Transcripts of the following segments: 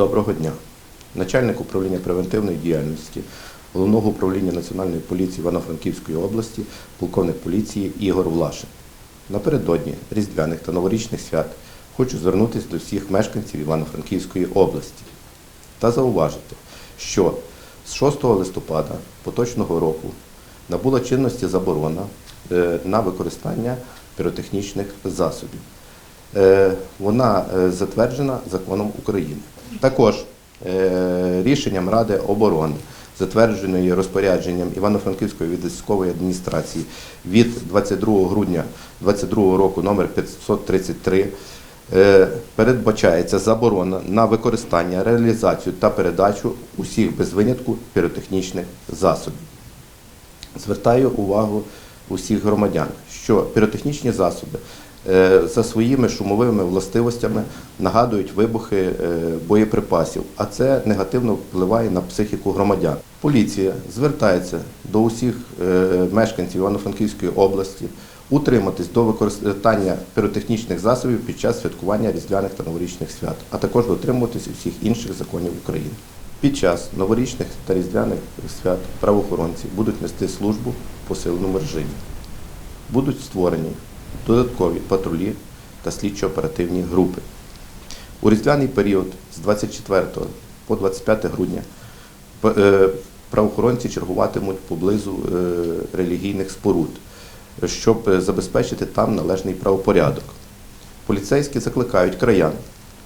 Доброго дня. Начальник управління превентивної діяльності Головного управління Національної поліції Івано-Франківської області, полковник поліції Ігор Влашин. Напередодні Різдвяних та новорічних свят хочу звернутися до всіх мешканців Івано-Франківської області та зауважити, що з 6 листопада поточного року набула чинності заборона е, на використання піротехнічних засобів. Е, Вона е, затверджена законом України. Також е, рішенням Ради оборони, затвердженої розпорядженням Івано-Франківської військової адміністрації від 22 грудня 2022 року номер 533 е, передбачається заборона на використання, реалізацію та передачу усіх без винятку піротехнічних засобів. Звертаю увагу усіх громадян, що піротехнічні засоби за своїми шумовими властивостями нагадують вибухи е, боєприпасів, а це негативно впливає на психіку громадян. Поліція звертається до усіх е, мешканців Івано-Франківської області утриматись до використання піротехнічних засобів під час святкування різдвяних та новорічних свят, а також дотримуватись усіх інших законів України. Під час новорічних та різдвяних свят правоохоронці будуть нести службу в посиленому режимі. Будуть створені додаткові патрулі та слідчо-оперативні групи. У різдвяний період з 24 по 25 грудня е, правоохоронці чергуватимуть поблизу е, релігійних споруд, щоб е, забезпечити там належний правопорядок. Поліцейські закликають краян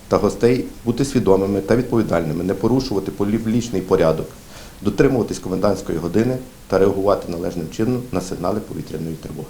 та гостей бути свідомими та відповідальними, не порушувати публічний порядок, дотримуватись комендантської години та реагувати належним чином на сигнали повітряної тривоги.